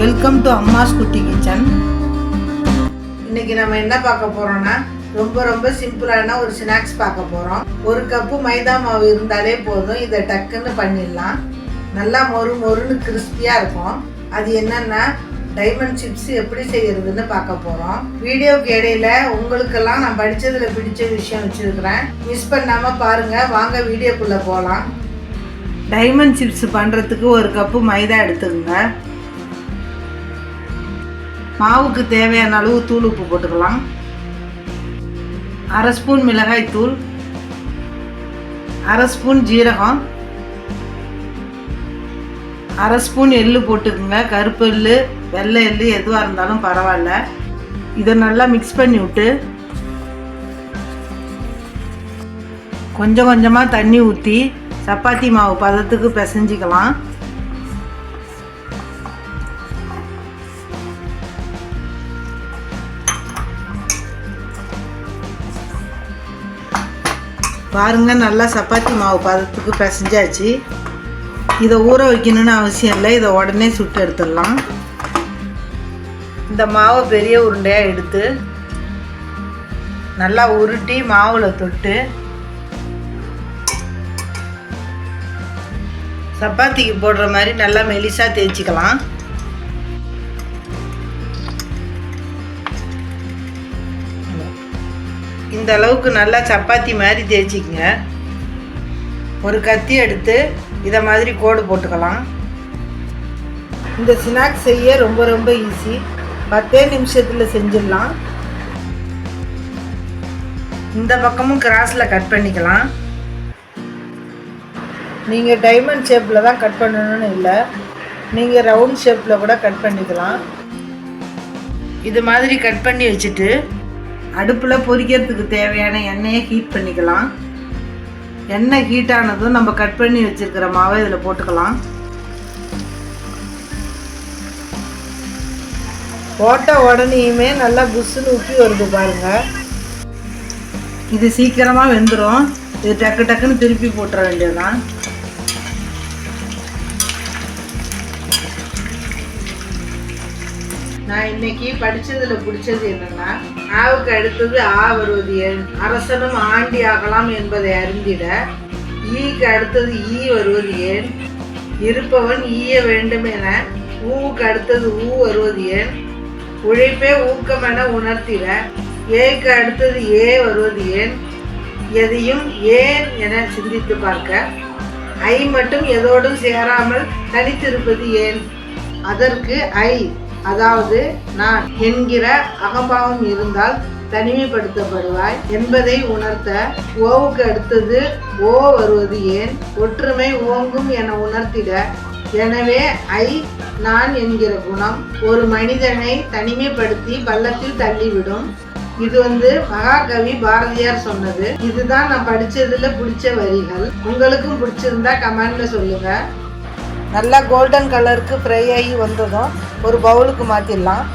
Welcome to அம்மாஸ் குட்டி kitchen இன்னைக்கு நம்ம என்ன பார்க்க போறோம்னா ரொம்ப ரொம்ப சிம்பிளான ஒரு ஸ்நாக்ஸ் பார்க்க போறோம். ஒரு கப்பு மைதா மாவு இருந்தாலே போதும். இதை டக்குன்னு பண்ணிடலாம். நல்லா மொறு மொறுன்னு கிறிஸ்பியா இருக்கும். அது என்னன்னா டைமண்ட் சிப்ஸ் எப்படி செய்யறதுன்னு பார்க்க போறோம். வீடியோக்கு இடையில உங்களுக்கெல்லாம் நான் படிச்சதுல பிடிச்ச விஷயம் வச்சிருக்கிறேன். மிஸ் பண்ணாம பாருங்க. வாங்க வீடியோக்குள்ள போகலாம் டைமண்ட் சிப்ஸ் பண்ணுறதுக்கு ஒரு கப்பு மைதா எடுத்துக்கோங்க. மாவுக்கு தேவையான அளவு தூள் உப்பு போட்டுக்கலாம். அரை ஸ்பூன் மிளகாய் தூள் அரை ஸ்பூன் ஜீரகம் அரை ஸ்பூன் எள்ளு போட்டுக்கோங்க. கருப்பு எள்ளு வெள்ளை எள்ளு எதுவாக இருந்தாலும் பரவாயில்ல. இதை நல்லா மிக்ஸ் பண்ணி விட்டு கொஞ்சம் கொஞ்சமாக தண்ணி ஊற்றி சப்பாத்தி மாவு பதத்துக்கு பிசைஞ்சிக்கலாம். பாருங்க நல்லா சப்பாத்தி மாவு பதத்துக்கு பிசைஞ்சாச்சு. இதை ஊற வைக்கணும்னு அவசியம் இல்லை. இதை உடனே சுட்டு எடுத்துடலாம். இந்த மாவை பெரிய உருண்டையாக எடுத்து நல்லா உருட்டி மாவில் தொட்டு சப்பாத்திக்கு போடுற மாதிரி நல்லா மெலிசாக தேய்ச்சிக்கலாம். இந்த அளவுக்கு நல்லா சப்பாத்தி மாதிரி தேய்ச்சிக்கங்க. ஒரு கத்தி எடுத்து இதை மாதிரி கோடு போட்டுக்கலாம். இந்த ஸ்நாக்ஸ் செய்ய ரொம்ப ரொம்ப ஈஸி பத்தே நிமிஷத்தில் செஞ்சிடலாம். இந்த பக்கமும் கிராஸில் கட் பண்ணிக்கலாம். நீங்கள் டைமண்ட் ஷேப்பில் தான் கட் பண்ணணும்னு இல்லை. நீங்கள் ரவுண்ட் ஷேப்பில் கூட கட் பண்ணிக்கலாம். இது மாதிரி கட் பண்ணி வச்சுட்டு அடுப்பில் பொரிக்கிறதுக்கு தேவையான எண்ணெயை ஹீட் பண்ணிக்கலாம். எண்ணெய் ஹீட் ஆனதும் நம்ம கட் பண்ணி வச்சுருக்கிற மாவை இதில் போட்டுக்கலாம். போட்ட உடனேயுமே நல்லா புஷ்ஷுன்னு ஊற்றி வருது பாருங்கள் இது சீக்கிரமாக வெந்துடும் இது டக்கு டக்குன்னு திருப்பி போட்டுற வேண்டியதுதான். நான் இன்னைக்கு படிச்சதுல பிடிச்சது என்னன்னா ஆவுக்கு அடுத்தது ஆ வருவது ஏன் அரசனும் ஆண்டி ஆகலாம் என்பதை அறிந்திட ஈக்கு அடுத்தது ஈ வருவது ஏன் இருப்பவன் ஈய வேண்டும் என ஊவுக்கு அடுத்தது ஊ வருவது ஏன் உழைப்பே ஊக்கம் என உணர்த்திட ஏக்கு அடுத்தது ஏ வருவது ஏன் எதையும் ஏன் என சிந்தித்து பார்க்க ஐ மட்டும் எதோடும் சேராமல் தனித்திருப்பது ஏன்? அதற்கு ஐ அதாவது நான் என்கிற அகபாவம் இருந்தால் தனிமைப்படுத்தப்படுவாய் என்பதை உணர்த்த ஓவுக்கு அடுத்தது ஓ வருவது ஏன்? ஒற்றுமை ஓங்கும் என உணர்த்திட. எனவே ஐ நான் என்கிற குணம் ஒரு மனிதனை தனிமைப்படுத்தி பள்ளத்தில் தள்ளிவிடும். இது வந்து மகாகவி பாரதியார் சொன்னது. இதுதான் நான் படிச்சதுல பிடிச்ச வரிகள். உங்களுக்கும் பிடிச்சிருந்தா கமெண்ட்ல சொல்லுங்க. நல்லா கோல்டன் கலருக்கு ஃப்ரை ஆகி வந்ததும் ஒரு பவுலுக்கு மாற்றிடலாம்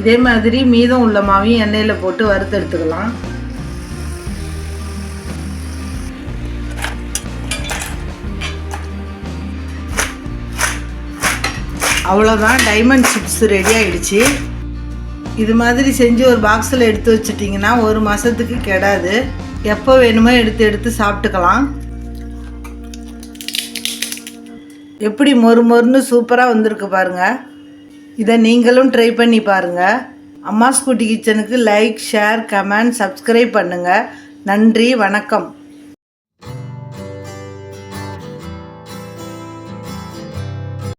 இதே மாதிரி மீதம் உள்ள மாவையும் எண்ணெயில் போட்டு வறுத்து எடுத்துக்கலாம். அவ்வளோதான் டைமண்ட் சிப்ஸ் ரெடி ஆகிடுச்சு இது மாதிரி செஞ்சு ஒரு பாக்ஸில் எடுத்து வச்சிட்டிங்கன்னா ஒரு மாதத்துக்கு கெடாது. எப்போ வேணுமோ எடுத்து எடுத்து சாப்பிட்டுக்கலாம். எப்படி மொறு மொறுன்னு சூப்பராக வந்திருக்கு பாருங்கள் இதை நீங்களும் ட்ரை பண்ணி பாருங்கள் அம்மா ஸ்கூட்டி கிச்சனுக்கு லைக் ஷேர் கமெண்ட் சப்ஸ்கிரைப் பண்ணுங்கள் நன்றி வணக்கம்.